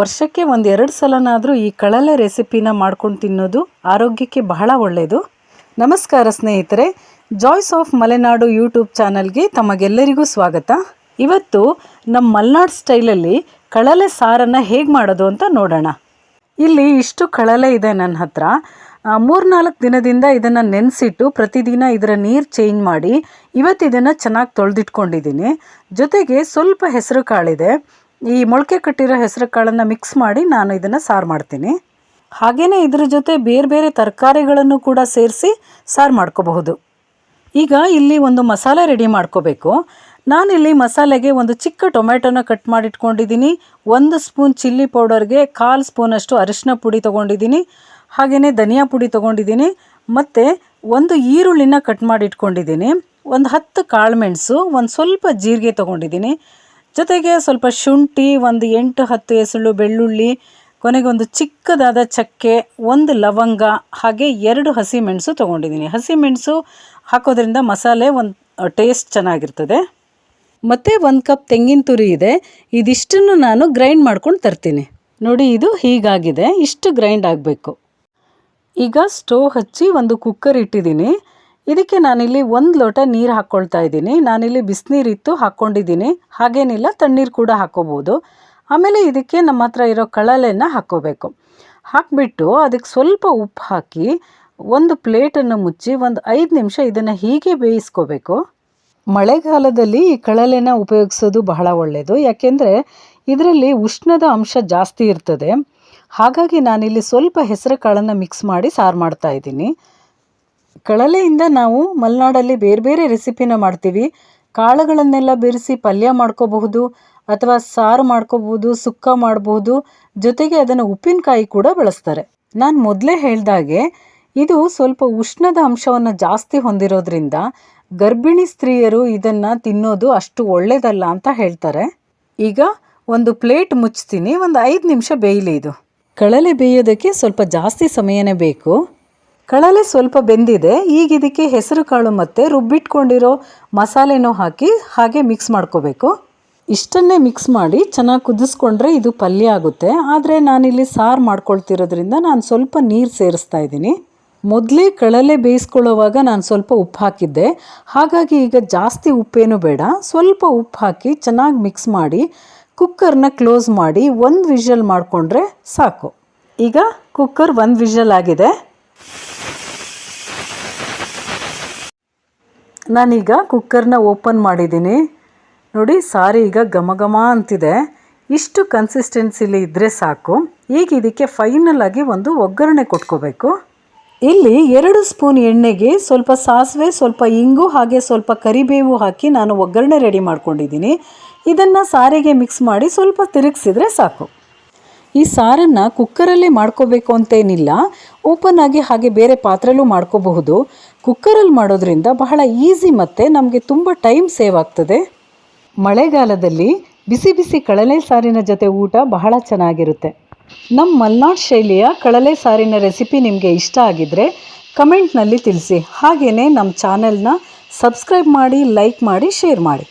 ವರ್ಷಕ್ಕೆ ಒಂದು ಎರಡು ಸಲನಾದರೂ ಈ ಕಳಲೆ ರೆಸಿಪಿನ ಮಾಡ್ಕೊಂಡು ತಿನ್ನೋದು ಆರೋಗ್ಯಕ್ಕೆ ಬಹಳ ಒಳ್ಳೆಯದು ನಮಸ್ಕಾರ ಸ್ನೇಹಿತರೆ ಜಾಯ್ಸ್ ಆಫ್ ಮಲೆನಾಡು ಯೂಟ್ಯೂಬ್ ಚಾನಲ್ಗೆ ತಮಗೆಲ್ಲರಿಗೂ ಸ್ವಾಗತ. ಇವತ್ತು ನಮ್ಮ ಮಲೆನಾಡು ಸ್ಟೈಲಲ್ಲಿ ಕಳಲೆ ಸಾರನ್ನು ಹೇಗೆ ಮಾಡೋದು ಅಂತ ನೋಡೋಣ. ಇಲ್ಲಿ ಇಷ್ಟು ಕಳಲೆ ಇದೆ ನನ್ನ ಹತ್ರ. ಮೂರ್ನಾಲ್ಕು ದಿನದಿಂದ ಇದನ್ನು ನೆನೆಸಿಟ್ಟು ಪ್ರತಿದಿನ ಇದರ ನೀರು ಚೇಂಜ್ ಮಾಡಿ ಇವತ್ತು ಇದನ್ನು ಚೆನ್ನಾಗಿ ತೊಳೆದಿಟ್ಕೊಂಡಿದ್ದೀನಿ ಜೊತೆಗೆ ಸ್ವಲ್ಪ ಹೆಸರು ಕಾಳಿದೆ. ಈ ಮೊಳಕೆ ಕಟ್ಟಿರೋ ಹೆಸರು ಕಾಳನ್ನು ಮಿಕ್ಸ್ ಮಾಡಿ ನಾನು ಇದನ್ನು ಸಾರು ಮಾಡ್ತೀನಿ. ಹಾಗೆಯೇ ಇದರ ಜೊತೆ ಬೇರೆ ಬೇರೆ ತರಕಾರಿಗಳನ್ನು ಕೂಡ ಸೇರಿಸಿ ಸಾರು ಮಾಡ್ಕೋಬಹುದು. ಈಗ ಇಲ್ಲಿ ಒಂದು ಮಸಾಲೆ ರೆಡಿ ಮಾಡ್ಕೋಬೇಕು. ನಾನಿಲ್ಲಿ ಮಸಾಲೆಗೆ ಒಂದು ಚಿಕ್ಕ ಟೊಮೆಟೊನ ಕಟ್ ಮಾಡಿಟ್ಕೊಂಡಿದ್ದೀನಿ. ಒಂದು ಸ್ಪೂನ್ ಚಿಲ್ಲಿ ಪೌಡರ್ಗೆ ಕಾಲು ಸ್ಪೂನಷ್ಟು ಅರಿಶಿನ ಪುಡಿ ತೊಗೊಂಡಿದ್ದೀನಿ. ಹಾಗೆಯೇ ಧನಿಯಾ ಪುಡಿ ತೊಗೊಂಡಿದ್ದೀನಿ. ಮತ್ತು ಒಂದು ಈರುಳ್ಳಿನ ಕಟ್ ಮಾಡಿಟ್ಕೊಂಡಿದ್ದೀನಿ. ಒಂದು ಹತ್ತು ಕಾಳುಮೆಣಸು ಒಂದು ಸ್ವಲ್ಪ ಜೀರಿಗೆ ತೊಗೊಂಡಿದ್ದೀನಿ. ಜೊತೆಗೆ ಸ್ವಲ್ಪ ಶುಂಠಿ, ಒಂದು ಎಂಟು ಹತ್ತು ಎಸಳು ಬೆಳ್ಳುಳ್ಳಿ ಕೊನೆಗೆ ಒಂದು ಚಿಕ್ಕದಾದ ಚಕ್ಕೆ, ಒಂದು ಲವಂಗ, ಹಾಗೆ ಎರಡು ಹಸಿಮೆಣಸು ತೊಗೊಂಡಿದ್ದೀನಿ. ಹಸಿಮೆಣಸು ಹಾಕೋದ್ರಿಂದ ಮಸಾಲೆ ಒಂದು ಟೇಸ್ಟ್ ಚೆನ್ನಾಗಿರ್ತದೆ. ಮತ್ತು ಒಂದು ಕಪ್ ತೆಂಗಿನ ತುರಿ ಇದೆ. ಇದಿಷ್ಟನ್ನು ನಾನು ಗ್ರೈಂಡ್ ಮಾಡ್ಕೊಂಡು ತರ್ತೀನಿ. ನೋಡಿ, ಇದು ಹೀಗಾಗಿದೆ. ಇಷ್ಟು ಗ್ರೈಂಡ್ ಆಗಬೇಕು. ಈಗ ಸ್ಟೋವ್ ಹಚ್ಚಿ ಒಂದು ಕುಕ್ಕರ್ ಇಟ್ಟಿದ್ದೀನಿ. ಇದಕ್ಕೆ ನಾನಿಲ್ಲಿ ಒಂದು ಲೋಟ ನೀರು ಹಾಕ್ಕೊಳ್ತಾ ಇದ್ದೀನಿ. ನಾನಿಲ್ಲಿ ಬಿಸಿನೀರಿತ್ತು ಹಾಕ್ಕೊಂಡಿದ್ದೀನಿ ಹಾಗೇನಿಲ್ಲ, ತಣ್ಣೀರು ಕೂಡ ಹಾಕ್ಕೋಬೋದು ಆಮೇಲೆ ಇದಕ್ಕೆ ನಮ್ಮ ಹತ್ರ ಇರೋ ಕಳಲೆಯನ್ನು ಹಾಕ್ಕೋಬೇಕು ಹಾಕಿಬಿಟ್ಟು ಅದಕ್ಕೆ ಸ್ವಲ್ಪ ಉಪ್ಪು ಹಾಕಿ ಒಂದು ಪ್ಲೇಟನ್ನು ಮುಚ್ಚಿ ಒಂದು ಐದು ನಿಮಿಷ ಇದನ್ನು ಹೀಗೆ ಬೇಯಿಸ್ಕೋಬೇಕು. ಮಳೆಗಾಲದಲ್ಲಿ ಈ ಕಳಲೆನ ಉಪಯೋಗಿಸೋದು ಬಹಳ ಒಳ್ಳೆಯದು ಯಾಕೆಂದರೆ ಇದರಲ್ಲಿ ಉಷ್ಣದ ಅಂಶ ಜಾಸ್ತಿ ಇರ್ತದೆ. ಹಾಗಾಗಿ ನಾನಿಲ್ಲಿ ಸ್ವಲ್ಪ ಹೆಸರು ಕಾಳನ್ನು ಮಿಕ್ಸ್ ಮಾಡಿ ಸಾರು ಮಾಡ್ತಾ ಇದ್ದೀನಿ. ಕಳಲೆಯಿಂದ ನಾವು ಮಲೆನಾಡಲ್ಲಿ ಬೇರೆ ಬೇರೆ ರೆಸಿಪಿನ ಮಾಡ್ತೀವಿ. ಕಾಳುಗಳನ್ನೆಲ್ಲ ಬೆರೆಸಿ ಪಲ್ಯ ಮಾಡ್ಕೋಬಹುದು ಅಥವಾ ಸಾರು ಮಾಡ್ಕೋಬಹುದು, ಸುಕ್ಕ ಮಾಡಬಹುದು, ಜೊತೆಗೆ ಅದನ್ನು ಉಪ್ಪಿನಕಾಯಿ ಕೂಡ ಬಳಸ್ತಾರೆ. ನಾನು ಮೊದಲೇ ಹೇಳಿದಾಗೆ, ಇದು ಸ್ವಲ್ಪ ಉಷ್ಣದ ಅಂಶವನ್ನು ಜಾಸ್ತಿ ಹೊಂದಿರೋದ್ರಿಂದ ಗರ್ಭಿಣಿ ಸ್ತ್ರೀಯರು ಇದನ್ನು ತಿನ್ನೋದು ಅಷ್ಟು ಒಳ್ಳೆಯದಲ್ಲ ಅಂತ ಹೇಳ್ತಾರೆ. ಈಗ ಒಂದು ಪ್ಲೇಟ್ ಮುಚ್ತೀನಿ, ಒಂದು ಐದು ನಿಮಿಷ ಬೇಯಲಿ ಇದು. ಕಳಲೆ ಬೇಯೋದಕ್ಕೆ ಸ್ವಲ್ಪ ಜಾಸ್ತಿ ಸಮಯನೇ ಬೇಕು. ಕಳಲೆ ಸ್ವಲ್ಪ ಬೆಂದಿದೆ, ಈಗ ಇದಕ್ಕೆ ಹೆಸರು ಕಾಳು ಮತ್ತು ರುಬ್ಬಿಟ್ಕೊಂಡಿರೋ ಮಸಾಲೆನೂ ಹಾಕಿ ಹಾಗೆ ಮಿಕ್ಸ್ ಮಾಡ್ಕೋಬೇಕು. ಇಷ್ಟನ್ನೇ ಮಿಕ್ಸ್ ಮಾಡಿ ಚೆನ್ನಾಗಿ ಕುದಿಸ್ಕೊಂಡ್ರೆ ಇದು ಪಲ್ಯ ಆಗುತ್ತೆ. ಆದರೆ ನಾನಿಲ್ಲಿ ಸಾರು ಮಾಡ್ಕೊಳ್ತಿರೋದ್ರಿಂದ ನಾನು ಸ್ವಲ್ಪ ನೀರು ಸೇರಿಸ್ತಾ ಇದ್ದೀನಿ. ಮೊದಲೇ ಕಳಲೆ ಬೇಯಿಸ್ಕೊಳ್ಳೋವಾಗ ನಾನು ಸ್ವಲ್ಪ ಉಪ್ಪು ಹಾಕಿದ್ದೆ. ಹಾಗಾಗಿ ಈಗ ಜಾಸ್ತಿ ಉಪ್ಪೇನು ಬೇಡ. ಸ್ವಲ್ಪ ಉಪ್ಪು ಹಾಕಿ ಚೆನ್ನಾಗಿ ಮಿಕ್ಸ್ ಮಾಡಿ ಕುಕ್ಕರ್ನ ಕ್ಲೋಸ್ ಮಾಡಿ ಒಂದು ವಿಷಲ್ ಮಾಡಿಕೊಂಡ್ರೆ ಸಾಕು. ಈಗ ಕುಕ್ಕರ್ ಒಂದು ವಿಷಲ್ ಆಗಿದೆ. ನಾನೀಗ ಕುಕ್ಕರ್ನ ಓಪನ್ ಮಾಡಿದ್ದೀನಿ. ನೋಡಿ, ಸಾರಿ ಈಗ ಘಮ ಘಮ ಅಂತಿದೆ. ಇಷ್ಟು ಕನ್ಸಿಸ್ಟೆನ್ಸಿಲಿ ಇದ್ದರೆ ಸಾಕು. ಈಗ ಇದಕ್ಕೆ ಫೈನಲ್ ಆಗಿ ಒಂದು ಒಗ್ಗರಣೆ ಕೊಟ್ಕೋಬೇಕು. ಇಲ್ಲಿ ಎರಡು ಸ್ಪೂನ್ ಎಣ್ಣೆಗೆ ಸ್ವಲ್ಪ ಸಾಸಿವೆ, ಸ್ವಲ್ಪ ಇಂಗು ಹಾಗೆ ಸ್ವಲ್ಪ ಕರಿಬೇವು ಹಾಕಿ ನಾನು ಒಗ್ಗರಣೆ ರೆಡಿ ಮಾಡ್ಕೊಂಡಿದ್ದೀನಿ. ಇದನ್ನು ಸಾರಿಗೆ ಮಿಕ್ಸ್ ಮಾಡಿ ಸ್ವಲ್ಪ ತಿರುಗಿಸಿದ್ರೆ ಸಾಕು. ಈ ಸಾರನ್ನು ಕುಕ್ಕರಲ್ಲೇ ಮಾಡ್ಕೋಬೇಕು ಅಂತೇನಿಲ್ಲ. ಓಪನ್ ಆಗಿ ಹಾಗೆ ಬೇರೆ ಪಾತ್ರೆಲೂ ಮಾಡ್ಕೋಬಹುದು. ಕುಕ್ಕರಲ್ಲಿ ಮಾಡೋದ್ರಿಂದ ಬಹಳ ಈಸಿ ಮತ್ತು ನಮಗೆ ತುಂಬ ಟೈಮ್ ಸೇವ್ ಆಗ್ತದೆ. ಮಳೆಗಾಲದಲ್ಲಿ ಬಿಸಿ ಬಿಸಿ ಕಳಲೆ ಸಾರಿನ ಜೊತೆ ಊಟ ಬಹಳ ಚೆನ್ನಾಗಿರುತ್ತೆ. ನಮ್ಮ ಮಲ್ನಾಡ್ ಶೈಲಿಯ ಕಳಲೆ ಸಾರಿನ ರೆಸಿಪಿ ನಿಮಗೆ ಇಷ್ಟ ಆಗಿದ್ದರೆ ಕಮೆಂಟ್ನಲ್ಲಿ ತಿಳಿಸಿ. ಹಾಗೆಯೇ ನಮ್ಮ ಚಾನೆಲ್ನ ಸಬ್ಸ್ಕ್ರೈಬ್ ಮಾಡಿ, ಲೈಕ್ ಮಾಡಿ, ಶೇರ್ ಮಾಡಿ.